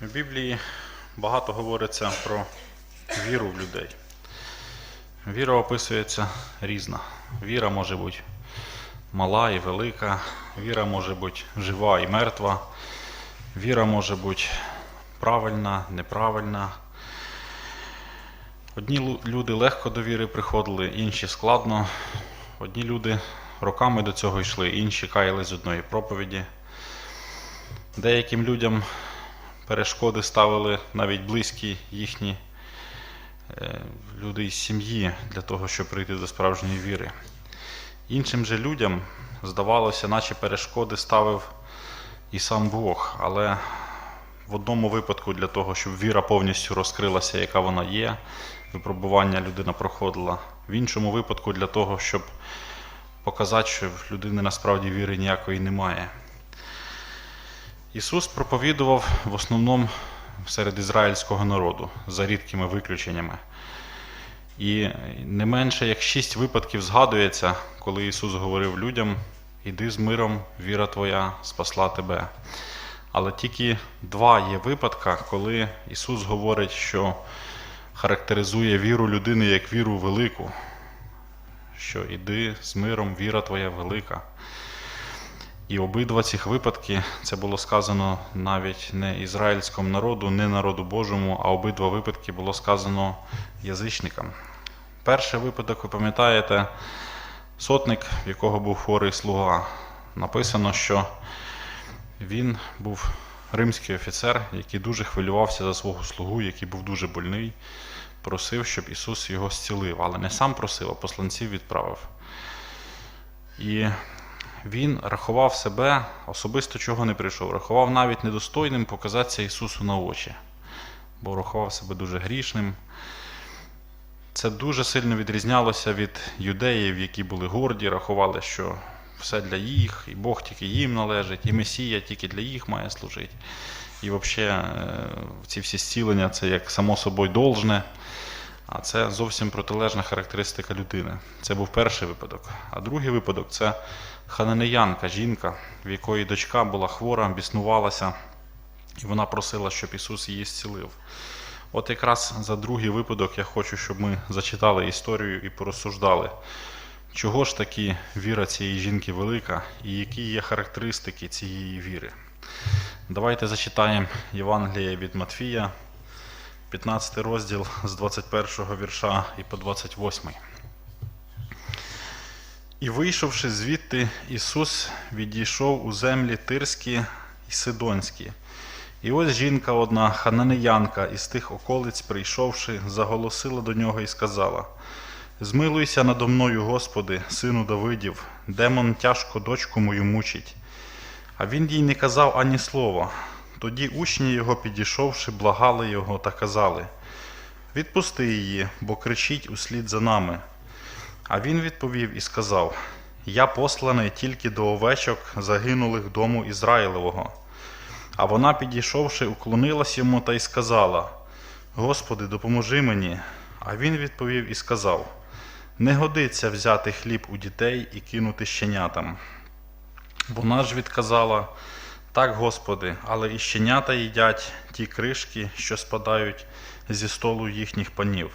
В Біблії багато говориться про віру в людей. Віра описується різна. Віра може бути мала і велика, віра може бути жива і мертва, віра може бути правильна, неправильна. Одні люди легко до віри приходили, інші складно. Одні люди роками до цього йшли, інші каяли з одної проповіді. Деяким людям перешкоди ставили навіть близькі їхні е, люди із сім'ї для того, щоб прийти до справжньої віри. Іншим же людям, здавалося, наче перешкоди ставив і сам Бог, але в одному випадку для того, щоб віра повністю розкрилася, яка вона є, випробування людина проходила. В іншому випадку для того, щоб показати, що в людини насправді віри ніякої немає. Ісус проповідував в основному серед ізраїльського народу, за рідкими виключеннями. І не менше як шість випадків згадується, коли Ісус говорив людям: іди з миром, віра твоя спасла тебе. Але тільки два є випадка, коли Ісус говорить, що характеризує віру людини як віру велику, що іди з миром, віра твоя велика. І обидва цих випадки це було сказано навіть не ізраїльському народу, не народу Божому, а обидва випадки було сказано язичникам. Перший випадок, ви пам'ятаєте, сотник, в якого був хворий слуга. Написано, що він був римський офіцер, який дуже хвилювався за свого слугу, який був дуже больний, просив, щоб Ісус його зцілив. Але не сам просив, а посланців відправив. І він рахував себе, особисто чого не прийшов, рахував навіть недостойним показатися Ісусу на очі, бо рахував себе дуже грішним. Це дуже сильно відрізнялося від юдеїв, які були горді, рахували, що все для їх, і Бог тільки їм належить, і Месія тільки для їх має служити. І взагалі ці всі зцілення це як само собою должне. А це зовсім протилежна характеристика людини. Це був перший випадок. А другий випадок це хананеянка, жінка, в якої дочка була хвора, біснувалася, і вона просила, щоб Ісус її зцілив. От якраз за другий випадок я хочу, щоб ми зачитали історію і порозсуждали, чого ж таки віра цієї жінки велика і які є характеристики цієї віри. Давайте зачитаємо Євангеліє від Матфія, 15 розділ з 21 вірша і по 28. І вийшовши звідти, Ісус відійшов у землі Тирські і Сидонські. І ось жінка одна, хананеянка, із тих околиць, прийшовши, заголосила до нього і сказала: Змилуйся надо мною, Господи, сину Давидів, демон тяжко дочку мою мучить. А він їй не казав ані слова. Тоді учні його, підійшовши, благали його та казали: Відпусти її, бо кричить услід за нами. А він відповів і сказав: Я посланий тільки до овечок загинулих дому Ізраїлевого. А вона, підійшовши, уклонилась йому та й сказала: Господи, допоможи мені. А він відповів і сказав: Не годиться взяти хліб у дітей і кинути щенятам. Вона ж відказала: Так, Господи, але і щенята їдять ті кришки, що спадають зі столу їхніх панів.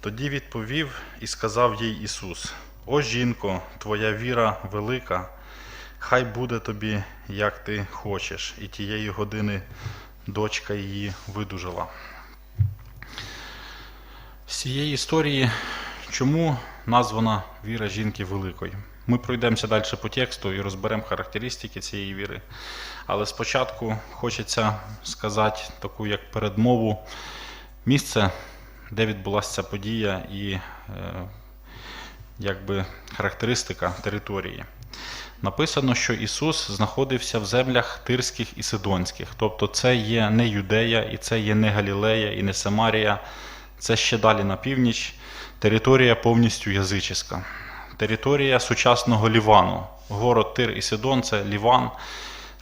Тоді відповів і сказав їй Ісус: О жінко, твоя віра велика, хай буде тобі, як ти хочеш, і тієї години дочка її видужала. З цієї історії, чому названа віра жінки великою? Ми пройдемося далі по тексту і розберемо характеристики цієї віри. Але спочатку хочеться сказати таку як передмову місце, де відбулася ця подія і е, якби характеристика території. Написано, що Ісус знаходився в землях Тирських і Сидонських. Тобто це є не Юдея, і це є не Галілея, і не Самарія, це ще далі на північ. Територія повністю язичська. Територія сучасного Лівану. Город Тир і Сидон це Ліван,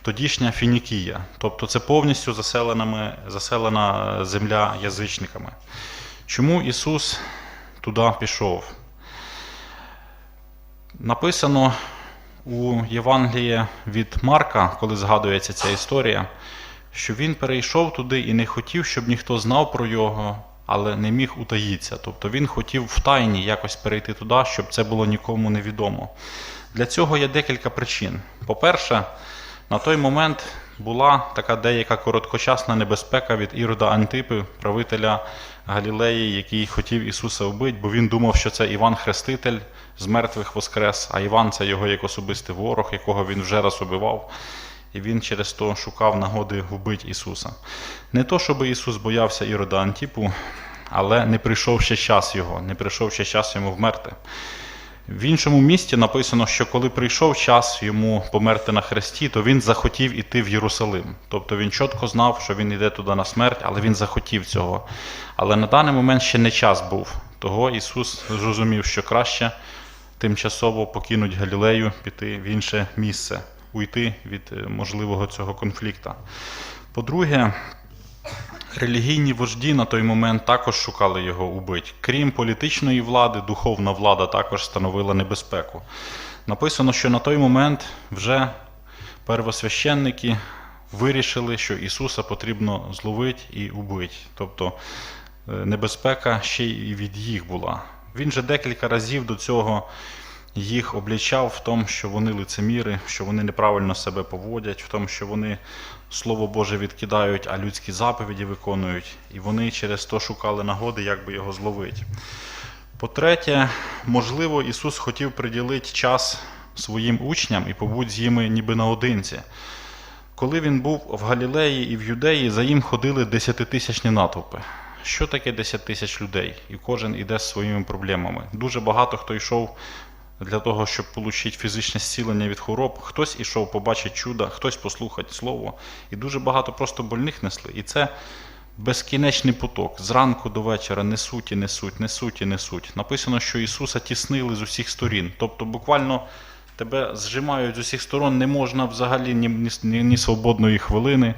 тодішня Фінікія. Тобто це повністю заселеними, заселена земля язичниками. Чому Ісус туди пішов? Написано у Євангелії від Марка, коли згадується ця історія, що він перейшов туди і не хотів, щоб ніхто знав про його, але не міг утаїтися. Тобто він хотів в тайні якось перейти туди, щоб це було нікому невідомо. Для цього є декілька причин. По-перше, на той момент була така деяка короткочасна небезпека від Ірода Антипи, правителя Галілеї, який хотів Ісуса вбити, бо він думав, що це Іван Хреститель з мертвих воскрес, а Іван це його як особистий ворог, якого він вже раз убивав. І він через то шукав нагоди вбити Ісуса. Не то, щоб Ісус боявся Ірода Антипу, але не прийшов ще час його, не прийшов ще час йому вмерти. В іншому місті написано, що коли прийшов час йому померти на хресті, то він захотів іти в Єрусалим. Тобто він чітко знав, що він йде туди на смерть, але він захотів цього. Але на даний момент ще не час був. Того Ісус зрозумів, що краще тимчасово покинуть Галілею, піти в інше місце, уйти від е, можливого цього конфлікту. По-друге, Релігійні вожді на той момент також шукали його убити. Крім політичної влади, духовна влада також становила небезпеку. Написано, що на той момент вже первосвященники вирішили, що Ісуса потрібно зловити і убити. Тобто е, небезпека ще й від їх була. Він же декілька разів до цього їх облічав в тому, що вони лицеміри, що вони неправильно себе поводять, в тому, що вони Слово Боже відкидають, а людські заповіді виконують. І вони через то шукали нагоди, як би його зловити. По-третє, можливо, Ісус хотів приділити час своїм учням і побути з ними ніби наодинці. Коли він був в Галілеї і в Юдеї, за ним ходили десятитисячні натовпи. Що таке 10 тисяч людей? І кожен іде з своїми проблемами. Дуже багато хто йшов для того, щоб отримати фізичне зцілення від хвороб. Хтось ішов побачити чудо, хтось послухати слово. І дуже багато просто больних несли. І це безкінечний поток. Зранку до вечора несуть і несуть, несуть і несуть. Написано, що Ісуса тіснили з усіх сторін. Тобто, буквально тебе зжимають з усіх сторон, не можна взагалі ні, ні, ні свободної хвилини.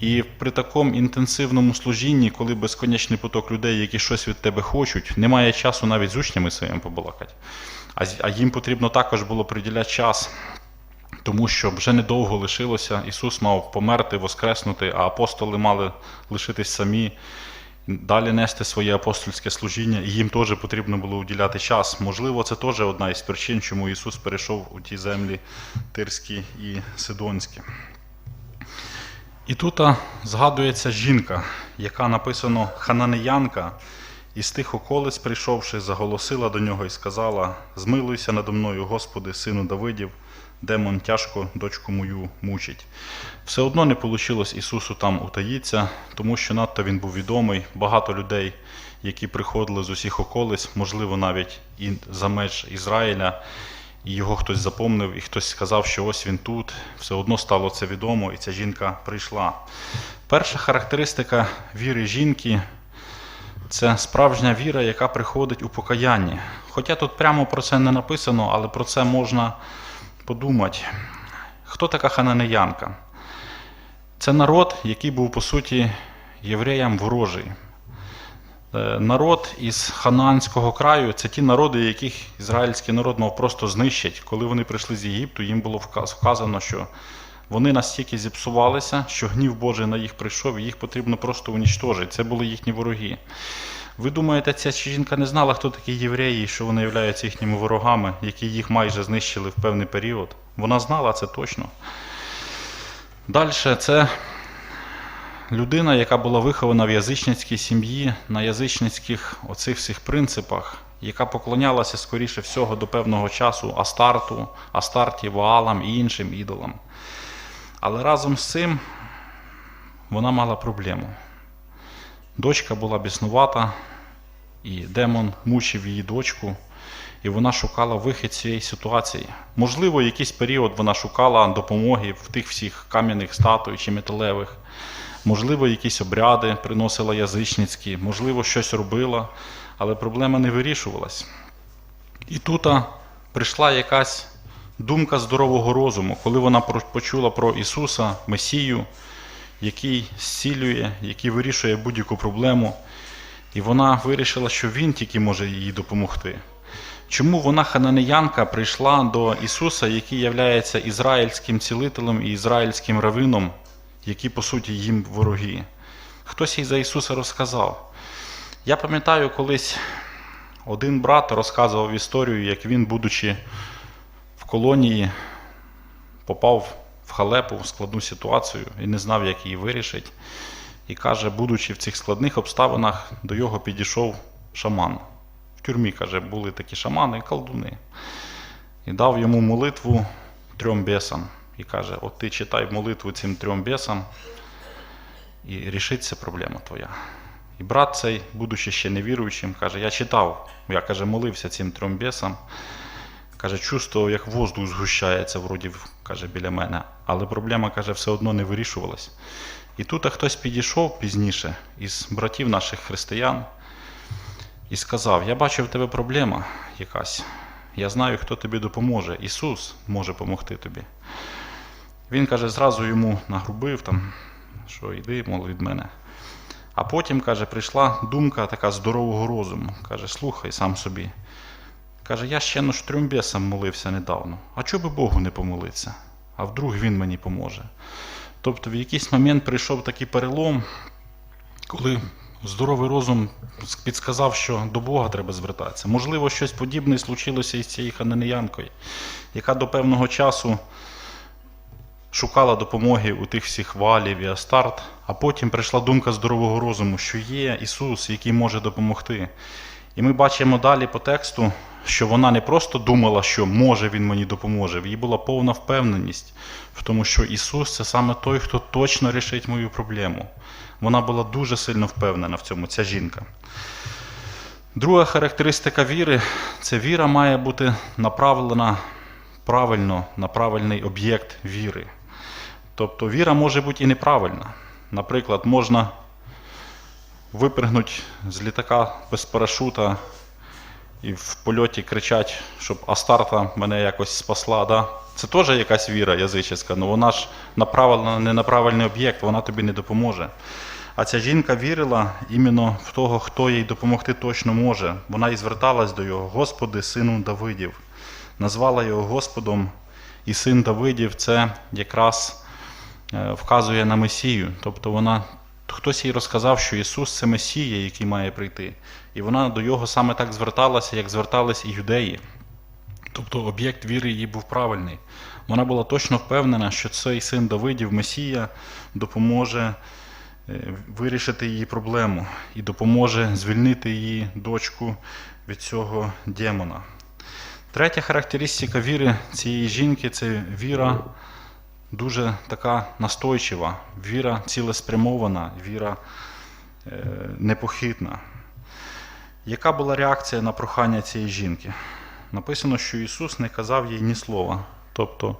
І при такому інтенсивному служінні, коли безконечний поток людей, які щось від тебе хочуть, немає часу навіть з учнями своїм побалакати. А, їм потрібно також було приділяти час, тому що вже недовго лишилося. Ісус мав померти, воскреснути, а апостоли мали лишитись самі, далі нести своє апостольське служіння, і їм теж потрібно було уділяти час. Можливо, це теж одна із причин, чому Ісус перейшов у ті землі Тирські і Сидонські. І тут згадується жінка, яка написано хананеянка, і з тих околиць, прийшовши, заголосила до нього і сказала: Змилуйся надо мною, Господи, сину Давидів, демон тяжко дочку мою мучить. Все одно не вийшло Ісусу там утаїться, тому що надто він був відомий. Багато людей, які приходили з усіх околиць, можливо, навіть і за меж Ізраїля, і його хтось запомнив, і хтось сказав, що ось він тут. Все одно стало це відомо, і ця жінка прийшла. Перша характеристика віри жінки це справжня віра, яка приходить у покаянні. Хоча тут прямо про це не написано, але про це можна подумати. Хто така хананеянка? Це народ, який був, по суті, євреям ворожий. Е, Народ із Хананського краю це ті народи, яких ізраїльський народ мав просто знищити. Коли вони прийшли з Єгипту, їм було вказано, що вони настільки зіпсувалися, що гнів Божий на їх прийшов, і їх потрібно просто унічтожити. Це були їхні вороги. Ви думаєте, ця жінка не знала, хто такі євреї, що вони являються їхніми ворогами, які їх майже знищили в певний період? Вона знала це точно. Далі це людина, яка була вихована в язичницькій сім'ї, на язичницьких оцих всіх принципах, яка поклонялася, скоріше всього, до певного часу Астарту, Астарті, Ваалам і іншим ідолам. Але разом з цим вона мала проблему. Дочка була біснувата, і демон мучив її дочку, і вона шукала вихід цієї ситуації. Можливо, якийсь період вона шукала допомоги в тих всіх кам'яних статуй чи металевих. Можливо, якісь обряди приносила язичницькі, можливо, щось робила, але проблема не вирішувалась. І тут прийшла якась думка здорового розуму, коли вона почула про Ісуса, Месію, який зцілює, який вирішує будь-яку проблему. І вона вирішила, що Він тільки може їй допомогти. Чому вона, хананеянка, прийшла до Ісуса, який є ізраїльським цілителем і ізраїльським равином, які по суті їм вороги. Хтось їй за Ісуса розказав. Я пам'ятаю, колись один брат розказував історію, як він, будучи в колонії, попав в халепу, в складну ситуацію і не знав, як її вирішить. І каже, будучи в цих складних обставинах, до його підійшов шаман. В тюрмі, каже, були такі шамани колдуни. І дав йому молитву трьом бесам. І каже: от ти читай молитву цим трьом бесам, і рішиться проблема твоя. І брат цей, будучи ще невіруючим, каже: Я читав, я каже, молився цим трьом бесам. Каже, чувствував, як воздух згущається вроді, каже, біля мене. Але проблема, каже, все одно не вирішувалась. І тут хтось підійшов пізніше із братів наших християн і сказав: Я бачу в тебе проблема якась. Я знаю, хто тобі допоможе. Ісус може допомогти тобі. Він каже, зразу йому нагрубив, там, що йди, мол, від мене. А потім, каже, прийшла думка така здорового розуму. Каже, слухай сам собі. Каже, я ще ж трьом молився недавно. А чого би Богу не помолитися? А вдруг він мені поможе. Тобто в якийсь момент прийшов такий перелом, коли здоровий розум підсказав, що до Бога треба звертатися. Можливо, щось подібне случилося із цією хананеянкою, яка до певного часу шукала допомоги у тих всіх валів і Астарт, а потім прийшла думка здорового розуму, що є Ісус, який може допомогти. І ми бачимо далі по тексту, що вона не просто думала, що може Він мені допоможе, в їй була повна впевненість в тому, що Ісус це саме той, хто точно рішить мою проблему. Вона була дуже сильно впевнена в цьому, ця жінка. Друга характеристика віри це віра має бути направлена правильно на правильний об'єкт віри. Тобто віра може бути і неправильна. Наприклад, можна випригнути з літака без парашута і в польоті кричать, щоб Астарта мене якось спасла. Да? Це теж якась віра язичська, але вона ж направлена не на правильний об'єкт, вона тобі не допоможе. А ця жінка вірила іменно в того, хто їй допомогти точно може. Вона і зверталась до його, Господи, сину Давидів. Назвала його Господом, і син Давидів це якраз е, вказує на Месію. Тобто вона, хтось їй розказав, що Ісус це Месія, який має прийти. І вона до його саме так зверталася, як звертались і юдеї. Тобто об'єкт віри її був правильний. Вона була точно впевнена, що цей син Давидів, Месія, допоможе е, вирішити її проблему і допоможе звільнити її дочку від цього демона. Третя характеристика віри цієї жінки це віра дуже така настойчива, віра цілеспрямована, віра е, непохитна. Яка була реакція на прохання цієї жінки? Написано, що Ісус не казав їй ні слова. Тобто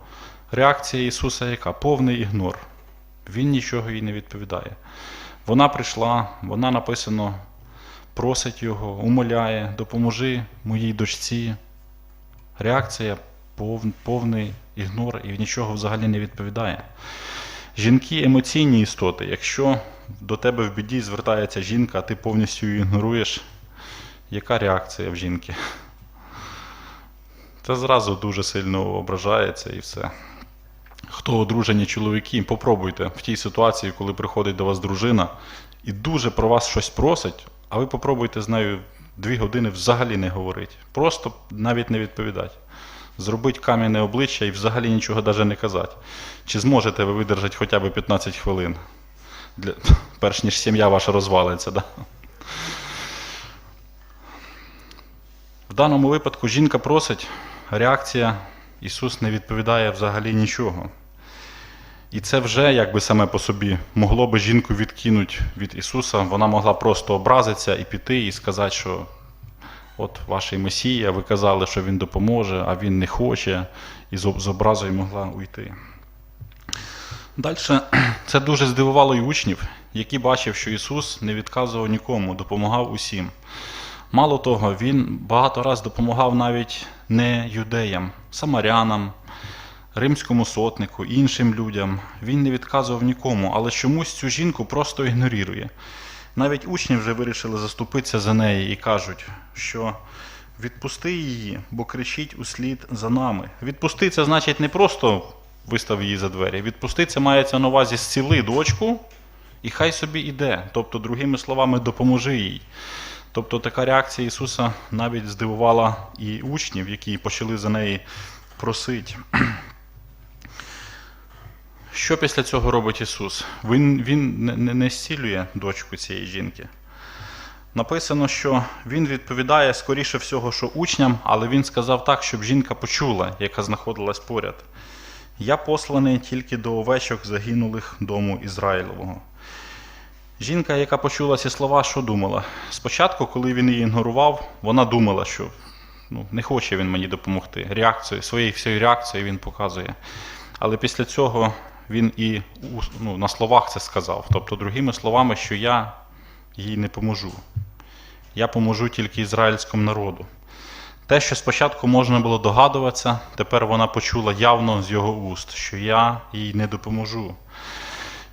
реакція Ісуса яка? Повний ігнор. Він нічого їй не відповідає. Вона прийшла, вона написано, просить його, умоляє, допоможи моїй дочці. Реакція повний ігнор і нічого взагалі не відповідає. Жінки емоційні істоти. Якщо до тебе в біді звертається жінка, а ти повністю її ігноруєш, яка реакція в жінки? Це зразу дуже сильно ображається і все. Хто одружені чоловіки, попробуйте в тій ситуації, коли приходить до вас дружина і дуже про вас щось просить, а ви попробуйте з нею дві години взагалі не говорити. Просто навіть не відповідати. Зробити кам'яне обличчя і взагалі нічого навіть не казати. Чи зможете ви видержати хоча б 15 хвилин, для... перш ніж сім'я ваша розвалиться? Да? В даному випадку жінка просить, реакція Ісус не відповідає взагалі нічого. І це вже якби саме по собі могло би жінку відкинути від Ісуса. Вона могла просто образитися і піти, і сказати, що от ваш Месія, ви казали, що Він допоможе, а Він не хоче, і з образою могла уйти. Далі це дуже здивувало й учнів, які бачив, що Ісус не відказував нікому, допомагав усім. Мало того, Він багато раз допомагав навіть не юдеям, самарянам, римському сотнику, іншим людям. Він не відказував нікому, але чомусь цю жінку просто ігнорує. Навіть учні вже вирішили заступитися за неї і кажуть, що відпусти її, бо кричить услід за нами. Відпусти це значить не просто вистав її за двері. Відпусти це мається на увазі зціли дочку, і хай собі іде. Тобто, другими словами, допоможи їй. Тобто така реакція Ісуса навіть здивувала і учнів, які почали за неї просити. Що після цього робить Ісус? Він, він не, не, зцілює дочку цієї жінки. Написано, що він відповідає скоріше всього, що учням, але він сказав так, щоб жінка почула, яка знаходилась поряд. Я посланий тільки до овечок загинулих дому Ізраїлового. Жінка, яка почула ці слова, що думала? Спочатку, коли він її ігнорував, вона думала, що ну, не хоче він мені допомогти. Реакцію, своєю всією реакцією він показує. Але після цього він і ну, на словах це сказав. Тобто, другими словами, що я їй не поможу. Я поможу тільки ізраїльському народу. Те, що спочатку можна було догадуватися, тепер вона почула явно з його уст, що я їй не допоможу.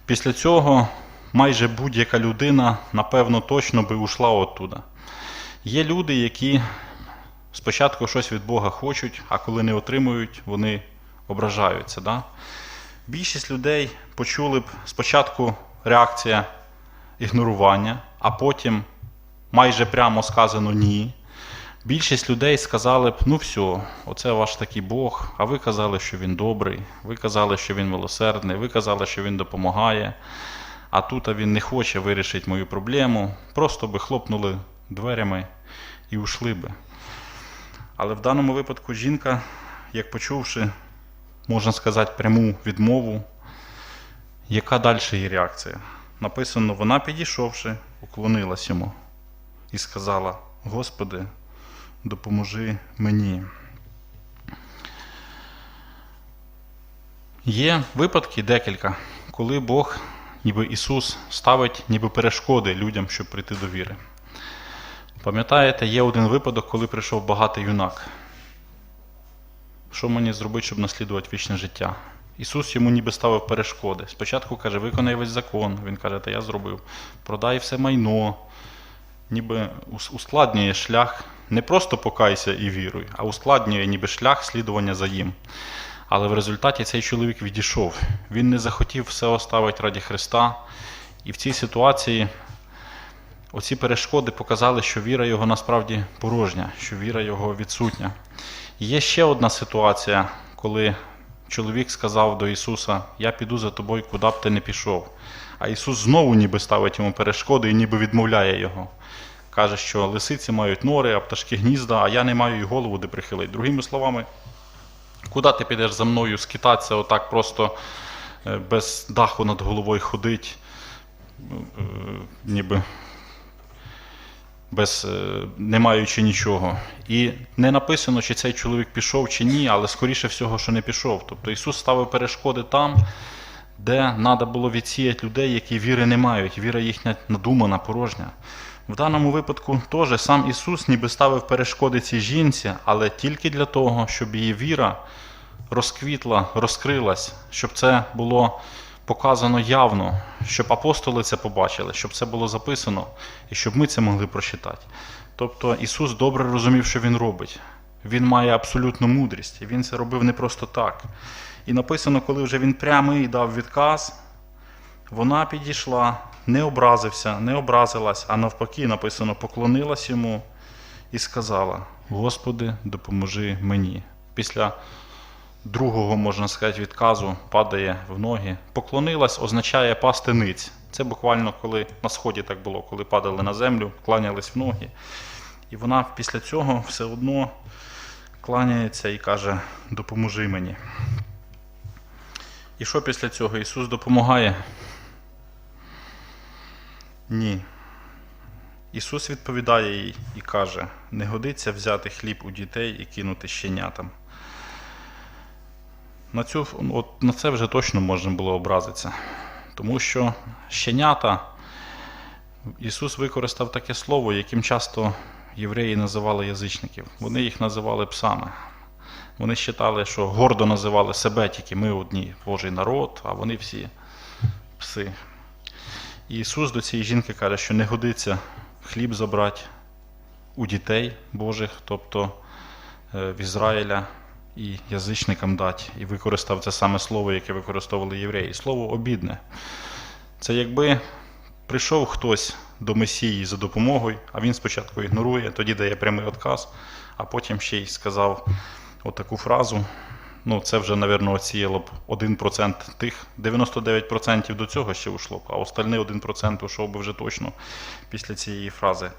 Після цього майже будь-яка людина, напевно, точно би ушла оттуда. Є люди, які спочатку щось від Бога хочуть, а коли не отримують, вони ображаються. Да? Більшість людей почули б спочатку реакція ігнорування, а потім майже прямо сказано ні. Більшість людей сказали б, ну все, оце ваш такий Бог, а ви казали, що він добрий, ви казали, що він милосердний, ви казали, що він допомагає, а тут він не хоче вирішити мою проблему, просто би хлопнули дверями і ушли би. Але в даному випадку жінка, як почувши, можна сказати, пряму відмову, яка далі її реакція? Написано, вона підійшовши, уклонилась йому і сказала: Господи, допоможи мені. Є випадки декілька, коли Бог, ніби Ісус, ставить ніби перешкоди людям, щоб прийти до віри. Пам'ятаєте, є один випадок, коли прийшов багатий юнак. Що мені зробити, щоб наслідувати вічне життя? Ісус йому ніби ставив перешкоди. Спочатку каже, виконай весь закон. Він каже, та я зробив. Продай все майно. Ніби ускладнює шлях, не просто покайся і віруй, а ускладнює ніби шлях слідування за їм. Але в результаті цей чоловік відійшов. Він не захотів все оставити раді Христа. І в цій ситуації оці перешкоди показали, що віра його насправді порожня, що віра його відсутня. Є ще одна ситуація, коли чоловік сказав до Ісуса: Я піду за тобою, куди б ти не пішов. А Ісус знову ніби ставить йому перешкоди і ніби відмовляє його. Каже, що лисиці мають нори, а пташки гнізда, а я не маю й голову де прихилити. Другими словами, куди ти підеш за мною скитатися, отак просто е, без даху над головою ходить, е, е, ніби без, е, не маючи нічого. І не написано, чи цей чоловік пішов чи ні, але скоріше всього, що не пішов. Тобто Ісус ставив перешкоди там, де треба було відсіяти людей, які віри не мають. Віра їхня надумана, порожня. В даному випадку теж сам Ісус ніби ставив перешкоди цій жінці, але тільки для того, щоб її віра розквітла, розкрилась, щоб це було показано явно, щоб апостоли це побачили, щоб це було записано і щоб ми це могли прочитати. Тобто Ісус добре розумів, що Він робить. Він має абсолютну мудрість, Він це робив не просто так. І написано, коли вже він прямий дав відказ, вона підійшла, не образився, не образилась, а навпаки, написано, поклонилась йому і сказала: Господи, допоможи мені. Після другого, можна сказати, відказу падає в ноги. Поклонилась означає пасти ниць. Це буквально коли на сході так було, коли падали на землю, кланялись в ноги. І вона після цього все одно кланяється і каже: Допоможи мені. І що після цього? Ісус допомагає? Ні. Ісус відповідає їй і каже: не годиться взяти хліб у дітей і кинути щенятам. На, цю, от, на це вже точно можна було образитися. Тому що щенята Ісус використав таке слово, яким часто євреї називали язичників. Вони їх називали псами. Вони вважали, що гордо називали себе тільки ми одні, Божий народ, а вони всі пси. І Ісус до цієї жінки каже, що не годиться хліб забрати у дітей Божих, тобто е, в Ізраїля, і язичникам дати, і використав це саме слово, яке використовували євреї. Слово обідне. Це якби прийшов хтось до Месії за допомогою, а він спочатку ігнорує, тоді дає прямий отказ, а потім ще й сказав отаку фразу. Ну, це вже, напевно, оціяло б 1% тих 99% до цього ще ушло б, а остальний 1% ушов би вже точно після цієї фрази.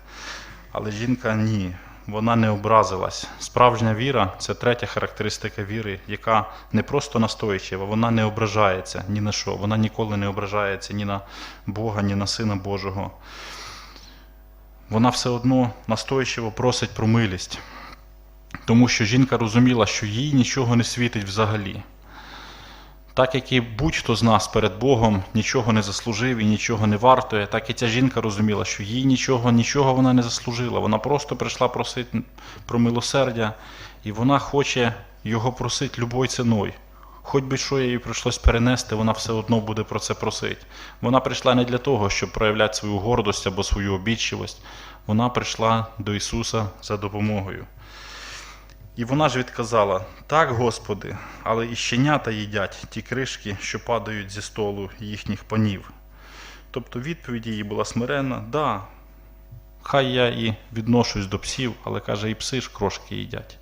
Але жінка ні, вона не образилась. Справжня віра це третя характеристика віри, яка не просто настойчива, вона не ображається ні на що. Вона ніколи не ображається ні на Бога, ні на Сина Божого. Вона все одно настойчиво просить про милість. Тому що жінка розуміла, що їй нічого не світить взагалі. Так як і будь-хто з нас перед Богом нічого не заслужив і нічого не вартує, так і ця жінка розуміла, що їй нічого, нічого вона не заслужила. Вона просто прийшла просити про милосердя, і вона хоче його просити любою ціною. Хоч би що їй прийшлось перенести, вона все одно буде про це просити. Вона прийшла не для того, щоб проявляти свою гордость або свою обідчивість. Вона прийшла до Ісуса за допомогою. І вона ж відказала: Так, Господи, але і щенята їдять ті кришки, що падають зі столу їхніх панів. Тобто відповідь її була смиренна, да, хай я і відношусь до псів, але каже, і пси ж крошки їдять.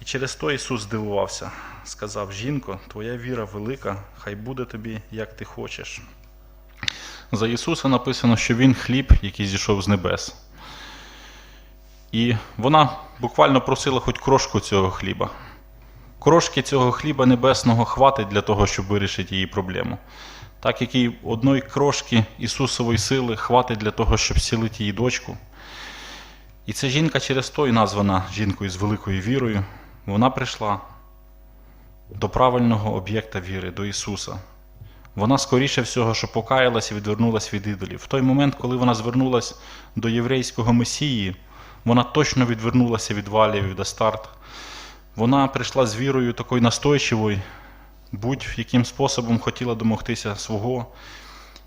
І через то Ісус здивувався, сказав: Жінко, твоя віра велика, хай буде тобі, як ти хочеш. За Ісуса написано, що Він хліб, який зійшов з небес. І вона буквально просила хоч крошку цього хліба. Крошки цього хліба небесного хватить для того, щоб вирішити її проблему. Так як і одної крошки Ісусової сили хватить для того, щоб зцілити її дочку. І ця жінка через то названа жінкою з великою вірою, вона прийшла до правильного об'єкта віри, до Ісуса. Вона скоріше всього, що покаялась і відвернулась від ідолів. В той момент, коли вона звернулась до єврейського Месії, вона точно відвернулася від валів від Астарт. Вона прийшла з вірою такою настойчивою, будь-яким способом хотіла домогтися свого.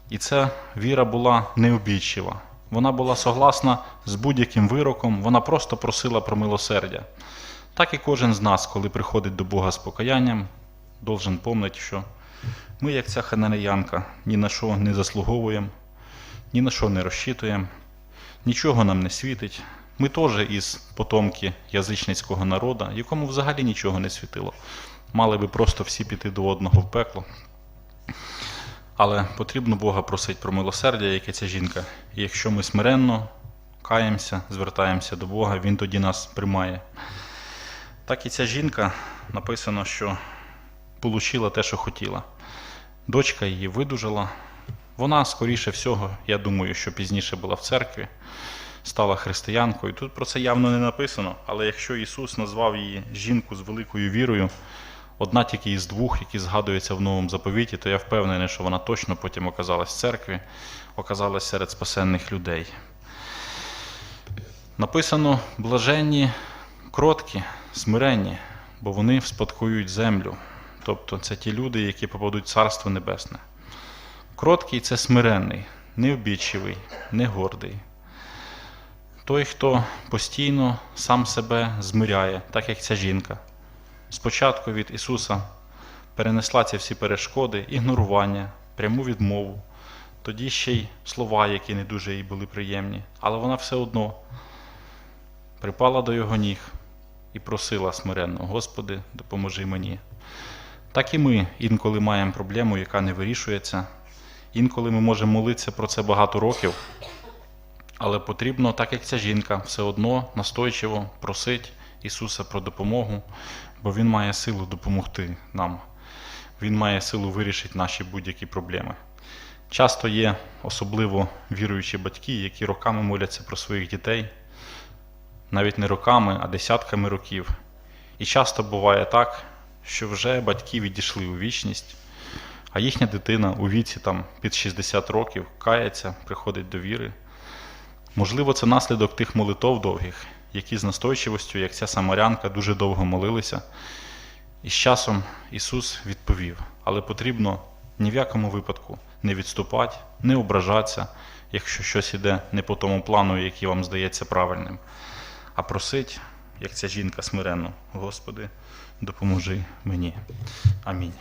І ця віра була необідчива. Вона була согласна з будь-яким вироком, вона просто просила про милосердя. Так і кожен з нас, коли приходить до Бога з покаянням, должен пам'ятати, що ми, як ця хананеянка, ні на що не заслуговуємо, ні на що не розчитуємо, нічого нам не світить. Ми теж із потомки язичницького народу, якому взагалі нічого не світило. Мали би просто всі піти до одного в пекло. Але потрібно Бога просити про милосердя, яке ця жінка. І якщо ми смиренно каємося, звертаємося до Бога, Він тоді нас приймає. Так і ця жінка написано, що получила те, що хотіла. Дочка її видужала. Вона, скоріше всього, я думаю, що пізніше була в церкві, стала християнкою. Тут про це явно не написано, але якщо Ісус назвав її жінку з великою вірою, одна тільки із двох, які згадуються в новому заповіті, то я впевнений, що вона точно потім оказалась в церкві, оказалась серед спасенних людей. Написано блаженні, кроткі, смиренні, бо вони вспадкують землю. Тобто це ті люди, які попадуть в Царство Небесне. Кроткий це смиренний, необідчивий, не гордий. Той, хто постійно сам себе змиряє, так як ця жінка. Спочатку від Ісуса перенесла ці всі перешкоди, ігнорування, пряму відмову, тоді ще й слова, які не дуже їй були приємні, але вона все одно припала до його ніг і просила смиренно: Господи, допоможи мені. Так і ми інколи маємо проблему, яка не вирішується. Інколи ми можемо молитися про це багато років, але потрібно, так як ця жінка, все одно настойчиво просить Ісуса про допомогу, бо Він має силу допомогти нам. Він має силу вирішити наші будь-які проблеми. Часто є особливо віруючі батьки, які роками моляться про своїх дітей, навіть не роками, а десятками років. І часто буває так, що вже батьки відійшли у вічність, а їхня дитина у віці там, під 60 років кається, приходить до віри. Можливо, це наслідок тих молитов довгих, які з настойчивостю, як ця самарянка, дуже довго молилися. І з часом Ісус відповів, але потрібно ні в якому випадку не відступати, не ображатися, якщо щось іде не по тому плану, який вам здається правильним, а просить як ця жінка смиренно. Господи, допоможи мені. Амінь.